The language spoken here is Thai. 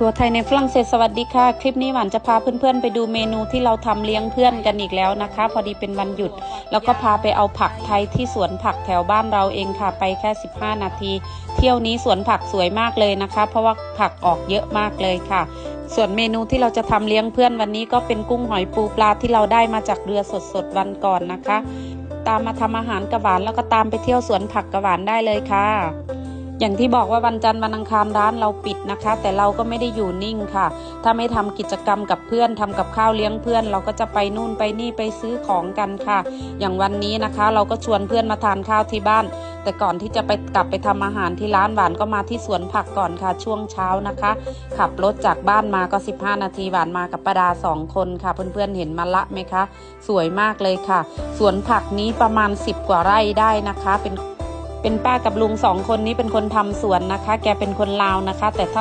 ครัวไทยในฝรั่งเศสสวัสดีค่ะ คลิปนี้หวานจะพาเพื่อนๆ ไปดูเมนูที่เราทำเลี้ยงเพื่อนกันอีกแล้วนะคะ พอดีเป็นวันหยุด แล้วก็พาไปเอาผักไทยที่สวนผักแถวบ้านเราเองค่ะ ไปแค่ 15 นาที เที่ยวนี้สวนผักสวยมากเลยนะคะ เพราะว่าผักออกเยอะมากเลยค่ะ ส่วนเมนูที่เราจะทำเลี้ยงเพื่อนวันนี้ก็เป็นกุ้งหอยปูปลาที่เราได้มาจากเรือสดๆวันก่อนนะคะ ตามมาทำอาหารกระหวานแล้วก็ตามไปเที่ยวสวนผักกระหวานได้เลยค่ะ อย่างที่บอกว่าวันจันทร์วันอังคารร้านเราปิดนะคะ แต่เราก็ไม่ได้อยู่นิ่งค่ะ ถ้าไม่ทำกิจกรรมกับเพื่อนทำกับข้าวเลี้ยงเพื่อน เราก็จะไปนู่นไปนี่ไปซื้อของกันค่ะ อย่างวันนี้นะคะ เราก็ชวนเพื่อนมาทานข้าวที่บ้าน แต่ก่อนที่จะไปกลับไปทำอาหารที่ร้านหวานก็มาที่สวนผักก่อนค่ะ ช่วงเช้านะคะ ขับรถจากบ้านมาก็ 15 นาทีหวานมากับประดาสองคนค่ะ เพื่อนๆเห็นมะละไหมคะ สวยมากเลยค่ะ สวนผักนี้ประมาณ 10 กว่าไร่ได้นะคะ เป็น เป็นป้ากับลุงสองคนนี้เป็นคนทำสวนนะคะ แกเป็นคนลาวนะคะ แต่ถ้า